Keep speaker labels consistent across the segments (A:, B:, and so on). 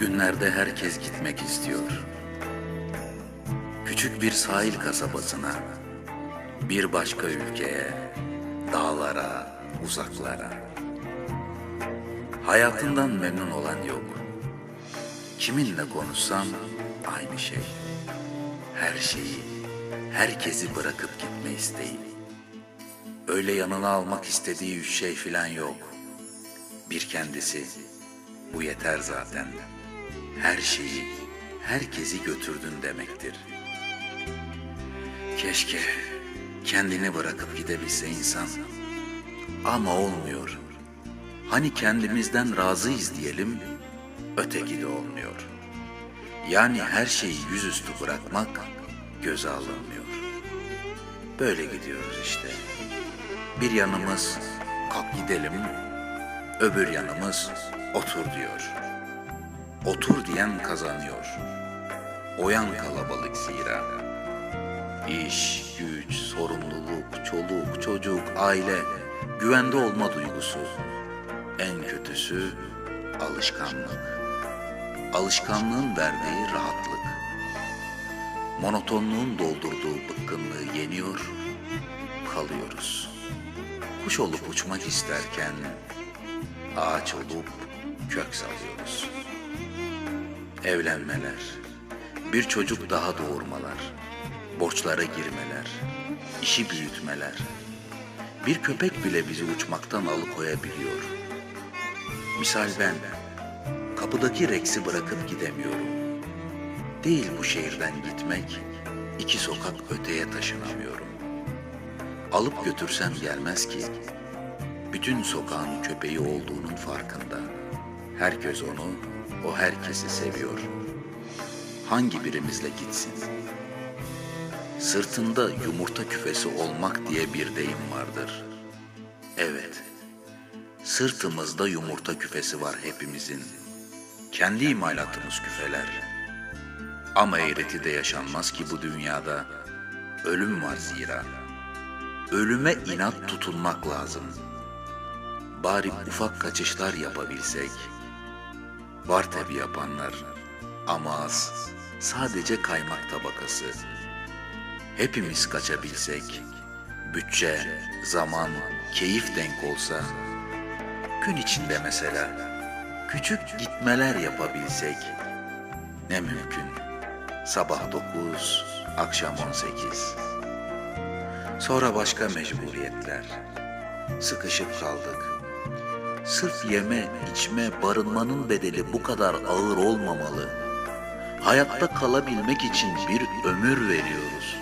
A: Bugünlerde herkes gitmek istiyor. Küçük bir sahil kasabasına, bir başka ülkeye, dağlara, uzaklara. Hayatından memnun olan yok. Kiminle konuşsam aynı şey. Her şeyi, herkesi bırakıp gitme isteği. Öyle yanına almak istediği üç şey filan yok. Bir kendisi, bu yeter zaten. Her şeyi, herkesi götürdün demektir. Keşke kendini bırakıp gidebilse insan. Ama olmuyor. Hani kendimizden razıyız diyelim, öteki de olmuyor. Yani her şeyi yüzüstü bırakmak göze alınmıyor. Böyle gidiyoruz işte. Bir yanımız kalk gidelim, öbür yanımız otur diyor. Otur diyen kazanıyor. Oyan kalabalık zira. İş, güç, sorumluluk, çoluk, çocuk, aile, güvende olma duygusu. En kötüsü alışkanlık. Alışkanlığın verdiği rahatlık. Monotonluğun doldurduğu bıkkınlığı yeniyor, kalıyoruz. Kuş olup uçmak isterken ağaç olup kök salıyoruz. Evlenmeler, bir çocuk daha doğurmalar, borçlara girmeler, işi büyütmeler. Bir köpek bile bizi uçmaktan alıkoyabiliyor. Misal ben, kapıdaki Rex'i bırakıp gidemiyorum. Değil bu şehirden gitmek, iki sokak öteye taşınamıyorum. Alıp götürsem gelmez ki. Bütün sokağın köpeği olduğunun farkında. Herkes onu, o herkesi seviyor. Hangi birimizle gitsin? Sırtında yumurta küfesi olmak diye bir deyim vardır. Evet, sırtımızda yumurta küfesi var hepimizin. Kendi imalatımız küfeler. Ama eğreti de yaşanmaz ki bu dünyada. Ölüm var zira. Ölüme inat tutunmak lazım. Bari ufak kaçışlar yapabilsek. Var tabi yapanlar ama az. Sadece kaymak tabakası. Hepimiz kaçabilsek, bütçe, zaman, keyif denk olsa, gün içinde mesela küçük gitmeler yapabilsek, ne mümkün. Sabah dokuz, akşam on sekiz. Sonra başka mecburiyetler. Sıkışıp kaldık. Sırf yeme, içme, barınmanın bedeli bu kadar ağır olmamalı. Hayatta kalabilmek için bir ömür veriyoruz.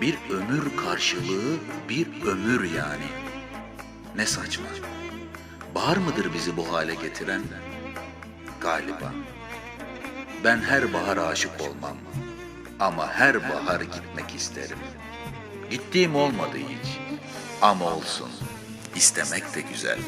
A: Bir ömür karşılığı bir ömür yani. Ne saçma. Bahar mıdır bizi bu hale getiren? Galiba. Ben her bahara aşık olmam. Ama her bahar gitmek isterim. Gittiğim olmadı hiç. Ama olsun. İstemek de güzel.